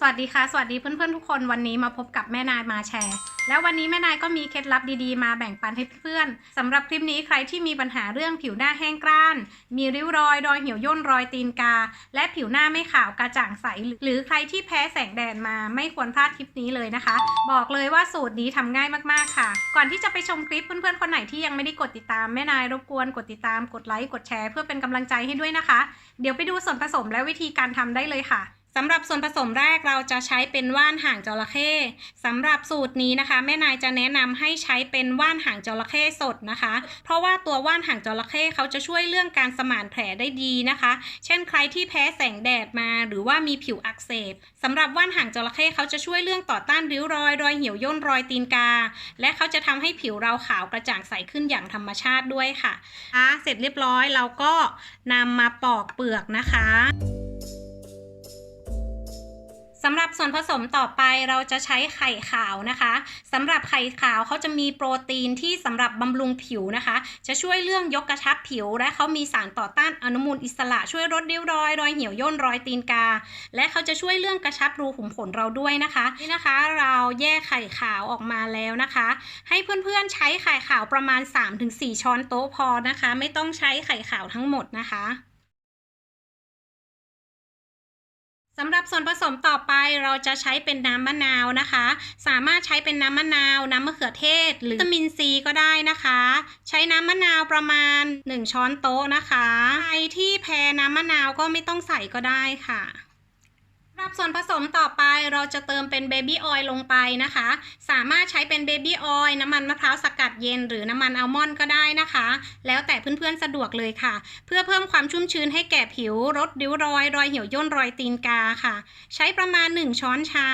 สวัสดีค่ะ สวัสดีเพื่อนๆทุกคนวันนี้มาพบกับแม่นายมาแชร์ แล้ววันนี้แม่นายก็มีเคล็ดลับดีๆ มาแบ่งปันให้เพื่อนๆสำหรับคลิปนี้ใครที่มีปัญหาเรื่องผิวหน้าแห้งกร้าน มีริ้วรอยรอยเหี่ยวย่นรอยตีนกา และผิวหน้าไม่ขาวกระจ่างใส หรือใครที่แพ้แสงแดดมาไม่ควรพลาดคลิปนี้เลยนะคะ บอกเลยว่าสูตรนี้ทำง่ายมากๆค่ะ ก่อนที่จะไปชมคลิปเพื่อนๆคนไหนที่ยังไม่ได้กดติดตามแม่นายรบกวนกดติดตามกดไลค์กดแชร์เพื่อเป็นกำลังใจให้ด้วยนะคะ เดี๋ยวไปดูส่วนผสมและวิธีการทำได้เลยค่ะ สำหรับส่วนผสมแรกเราจะใช้เป็นว่านหางจระเข้สำหรับสูตรนี้นะคะ แม่นายจะแนะนำให้ใช้เป็นว่านหางจระเข้สดนะคะ เพราะว่าตัวว่านหางจระเข้เขาจะช่วยเรื่องการสมานแผลได้ดีนะคะ เช่นใครที่แพ้แสงแดดมาหรือว่ามีผิวอักเสบสำหรับว่านหางจระเข้เขาจะช่วยเรื่องต่อต้านริ้วรอยรอยเหี่ยวย่นรอยตีนกา และเขาจะทำให้ผิวเราขาวกระจ่างใสขึ้นอย่างธรรมชาติด้วยค่ะอะเสร็จเรียบร้อยเราก็นำมาปอกเปลือกนะคะ สำหรับส่วนผสมต่อไปเราจะใช้ไข่ขาวนะคะสำหรับไข่ขาวเขาจะมีโปรตีนที่สำหรับบำรุงผิวนะคะ จะช่วยเรื่องยกกระชับผิว และเขามีสารต่อต้านอนุมูลอิสระช่วยลดริ้วรอย รอยเหี่ยวย่นรอยตีนกา และเขาจะช่วยเรื่องกระชับรูขุมขนเราด้วยนะคะนี่นะคะ เราแยกไข่ขาวออกมาแล้วนะคะ ให้เพื่อนๆใช้ไข่ขาวประมาณ 3-4 ช้อนโต๊ะพอนะคะ ไม่ต้องใช้ไข่ขาวทั้งหมดนะคะ สำหรับส่วนผสมต่อไปเราจะใช้เป็นน้ำมะนาวนะคะ สามารถใช้เป็นน้ำมะนาว น้ำมะเขือเทศ หรือวิตามินซีก็ได้นะคะ ใช้น้ำมะนาวประมาณ 1 ช้อนโต๊ะนะคะใครที่แพ้น้ำมะนาวก็ไม่ต้องใส่ก็ได้ค่ะ สำหรับส่วนผสมต่อไปเราจะเติมเป็นเบบี้ออยล์ลงไปนะคะ สามารถใช้เป็นเบบี้ออยล์น้ำมันมะพร้าวสกัดเย็นหรือน้ำมันอัลมอนด์ก็ได้นะคะ แล้วแต่เพื่อนๆสะดวกเลยค่ะ เพื่อเพิ่มความชุ่มชื้นให้แก่ผิวลดริ้วรอย รอยเหี่ยวย่นรอยตีนกาค่ะ ใช้ประมาณ 1 ช้อนชา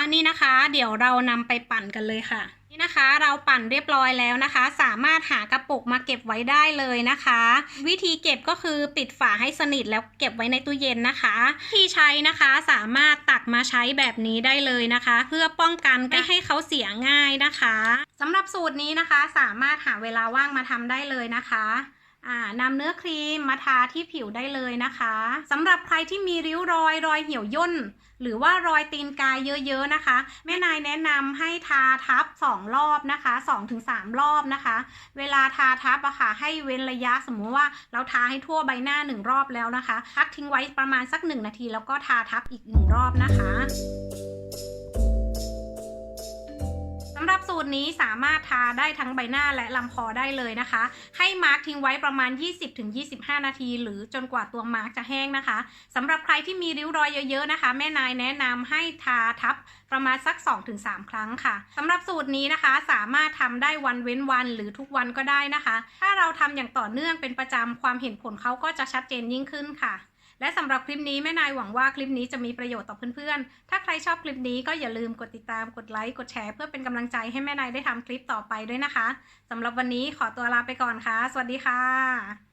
อันนี้นะคะ เดี๋ยวเรานำไปปั่นกันเลยค่ะ นี่นะคะเราปั่นเรียบร้อยแล้วนะคะ สามารถหากระปุกมาเก็บไว้ได้เลยนะคะ วิธีเก็บก็คือปิดฝาให้สนิทแล้วเก็บไว้ในตู้เย็นนะคะที่ใช้นะคะสามารถตักมาใช้แบบนี้ได้เลยนะคะ เพื่อป้องกันไม่ให้เขาเสียง่ายนะคะสำหรับสูตรนี้นะคะสามารถหาเวลาว่างมาทำได้เลยนะคะ นำเนื้อครีมมาทาที่ผิวได้เลยนะคะสำหรับใครที่มีริ้วรอยรอยเหี่ยวย่น หรือว่ารอยตีนกายเยอะๆนะคะ แม่นายแนะนำให้ทาทับ 2 รอบนะคะ 2-3 รอบนะคะ เวลาทาทับอะค่ะให้เว้นระยะสมมติว่าเราทาให้ทั่วใบหน้า 1 รอบแล้วนะคะพักทิ้งไว้ประมาณสัก 1 นาที แล้วก็ทาทับอีก 1 รอบนะคะ นี้สามารถทาได้ทั้งใบหน้าและลำคอได้เลยนะคะ ให้มาร์กทิ้งไว้ประมาณ 20-25 นาที หรือจนกว่าตัวมาร์กจะแห้งนะคะสำหรับใครที่มีริ้วรอยเยอะๆนะคะ แม่นายแนะนำให้ทาทับประมาณสัก 2-3 ครั้งค่ะสำหรับสูตรนี้นะคะสามารถทำได้วันเว้นวันหรือทุกวันก็ได้นะคะ ถ้าเราทำอย่างต่อเนื่องเป็นประจำความเห็นผลเขาก็จะชัดเจนยิ่งขึ้นค่ะ และสำหรับคลิปนี้แม่นายหวังว่าคลิปนี้จะมีประโยชน์ต่อเพื่อนๆ ถ้าใครชอบคลิปนี้ก็อย่าลืมกดติดตาม กดไลค์ กดแชร์ เพื่อเป็นกำลังใจให้แม่นายได้ทำคลิปต่อไปด้วยนะคะสำหรับวันนี้ขอตัวลาไปก่อนค่ะ สวัสดีค่ะ